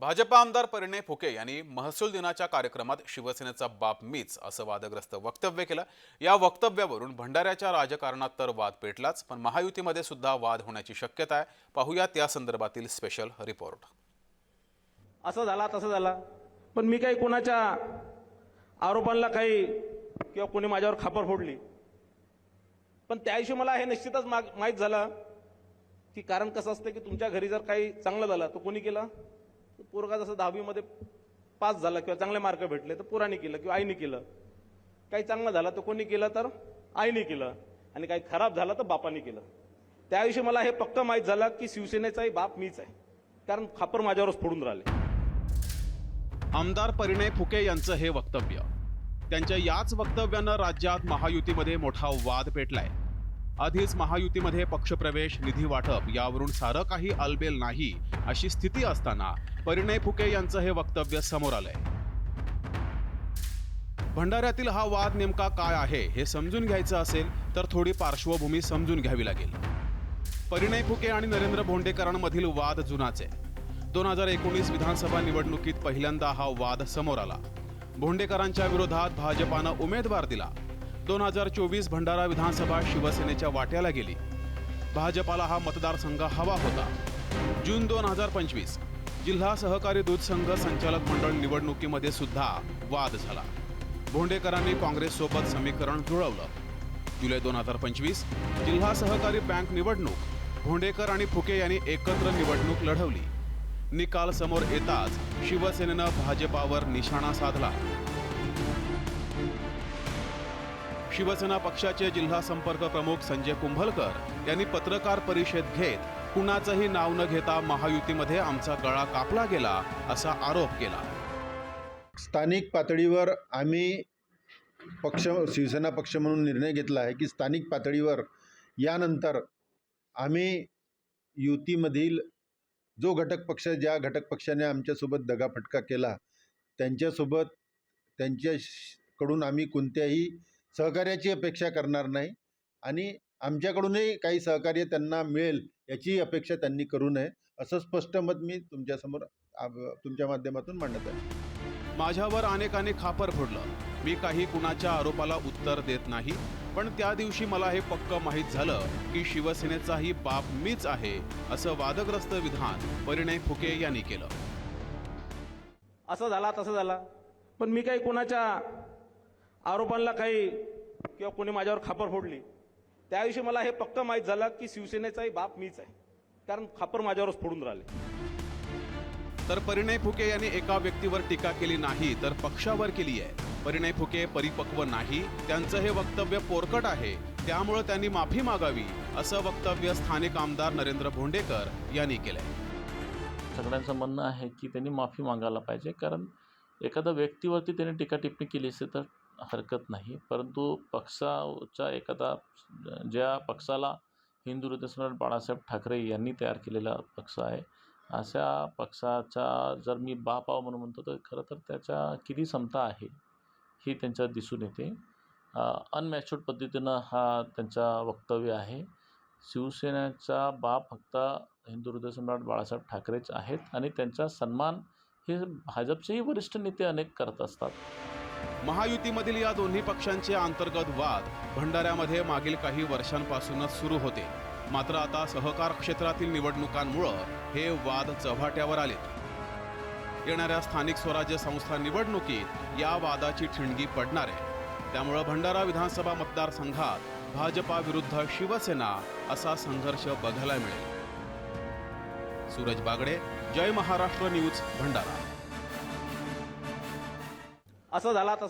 भाजपा आमदार परिणय फुके यांनी महसूल दिनाच्या कार्यक्रमात शिवसेनेचा बाप मीच असं वादग्रस्त वक्तव्य केलं. या वक्तव्यावरून भंडाऱ्याच्या राजकारणात तर वाद पेटलाच पण महायुतीमध्ये सुद्धा वाद होण्याची शक्यता आहे. पाहूयात या संदर्भातील स्पेशल रिपोर्ट असं झाला तसं झाला. पण मी काही कोणाच्या आरोपांना काही किंवा कोणी माझ्यावर खापर फोडली. पण त्या मला हे निश्चितच माहीत झालं की कारण कसं असतं की तुमच्या घरी जर काही चांगलं झालं तर कोणी केलं? पोरगा जसं दहावीमध्ये पास झाला किंवा चांगले मार्क भेटले तर पोराने केलं किंवा आईने केलं. काही चांगलं झालं तर कोणी केलं तर आईने केलं. आणि काही खराब झालं तर बापाने केलं. त्याविषयी मला हे पक्क माहीत झालं की शिवसेनेचाही बाप मीच आहे. कारण खापर माझ्यावरच फोडून राहिले. आमदार परिणय फुके यांचं हे वक्तव्य. त्यांच्या याच वक्तव्यानं राज्यात महायुतीमध्ये मोठा वाद पेटलाय. आधीच महायुतीमध्ये पक्षप्रवेश निधी वाटप यावरून सारं काही अलबेल नाही अशी स्थिती असताना परिणय फुके यांचं हे वक्तव्य समोर आलंय. भंडाऱ्यातील हा वाद नेमका काय आहे हे समजून घ्यायचं असेल तर थोडी पार्श्वभूमी समजून घ्यावी लागेल. परिणय फुके आणि नरेंद्र भोंडेकरांमधील वाद जुनाच. आहे दोन हजार एकोणीस विधानसभा निवडणुकीत पहिल्यांदा हा वाद समोर आला. भोंडेकरांच्या विरोधात भाजपानं उमेदवार दिला. दोन हजार चोवीस भंडारा विधानसभा शिवसेनेच्या वाट्याला गेली. भाजपाला हा मतदारसंघ हवा होता. जून दोन हजार पंचवीस जिल्हा सहकारी दूध संघ संचालक मंडळ निवडणुकीमध्ये सुद्धा वाद झाला. भोंडेकरांनी काँग्रेससोबत समीकरण जुळवलं. जुलै दोन हजार पंचवीस जिल्हा सहकारी बँक निवडणूक भोंडेकर आणि फुके यांनी एकत्र निवडणूक लढवली. निकाल समोर येताच शिवसेनेनं भाजपावर निशाणा साधला. शिवसेना पक्षाचे जिल्हा संपर्क प्रमुख संजय कुंभलकर यांनी पत्रकार परिषद घेत कुणाचंही नाव न घेता महायुतीमध्ये आमचा गळा कापला गेला असा आरोप केला. स्थानिक पातळीवर आम्ही पक्ष शिवसेना पक्ष म्हणून निर्णय घेतला आहे की स्थानिक पातळीवर यानंतर आम्ही युतीमधील जो घटक पक्ष ज्या घटक पक्षाने आमच्यासोबत दगाफटका केला त्यांच्यासोबत त्यांच्याकडून आम्ही कोणत्याही सहकार्याची अपेक्षा करणार नाही. आणि आमच्याकडूनही काही सहकार्य त्यांना मिळेल याची अपेक्षा त्यांनी करू नये असं स्पष्ट मत मी तुमच्यासमोर तुमच्या माध्यमातून मांडत आहे. माझ्यावर अनेकाने खापर फोडलं. मी काही कुणाच्या आरोपाला उत्तर देत नाही पण त्या दिवशी मला हे पक्क माहीत झालं की शिवसेनेचाही बाप मीच आहे असं वादग्रस्त विधान परिणय फुके यांनी केलं. असं झाला तसं झाला. पण मी काही कोणाच्या आरोपांना काही किंवा कोणी माझ्यावर खापर फोडली. त्या दिवशी मला हे पक्क माहीत झालं की शिवसेनेचाही बाप मीच आहे. कारण खापर माझ्यावरच फोडून राहिले. तर परिणय फुके यांनी एका व्यक्तीवर टीका केली नाही तर पक्षावर केली आहे. परिणय फुके परिपक्व नाही त्यांचं हे वक्तव्य पोरकट आहे त्यामुळे त्यांनी माफी मागावी असं वक्तव्य स्थानिक आमदार नरेंद्र भोंडेकर यांनी केलंय. सगळ्यांचं म्हणणं आहे की त्यांनी माफी मागायला पाहिजे कारण एखाद्या व्यक्तीवरती त्यांनी टीका टिप्पणी केली असेल तर हरकत नाही. परंतु पक्षाच्या एखादा ज्या पक्षाला हिंदू हृदयस्मरण बाळासाहेब ठाकरे यांनी तयार केलेला पक्ष आहे अशा पक्षाचा जर मी बापाव म्हणून म्हणतो तर खरं तर त्याच्या किती क्षमता आहे ही त्यांच्यात दिसून येते. अनमॅच्युअर्ड पद्धतीनं हा त्यांचा वक्तव्य आहे. शिवसेनेचा बाप फक्त हिंदू हृदय सम्राट बाळासाहेब ठाकरेच आहेत आणि त्यांचा सन्मान हे भाजपचेही वरिष्ठ नेते अनेक करत असतात. महायुतीमधील या दोन्ही पक्षांचे अंतर्गत वाद भंडाऱ्यामध्ये मागील काही वर्षांपासूनच सुरू होते. मात्र आता सहकार क्षेत्रातील निवडणुकांमुळं हे वाद चव्हाट्यावर आलेत. येणाऱ्या स्थानिक स्वराज्य संस्था निवडणुकीत या वादाची ठिणगी पडणार आहे. त्यामुळं भंडारा विधानसभा मतदारसंघात भाजपा विरुद्ध शिवसेना असा संघर्ष बघायला मिळेल. सूरज बागडे जय महाराष्ट्र न्यूज भंडारा. असं झाला तसं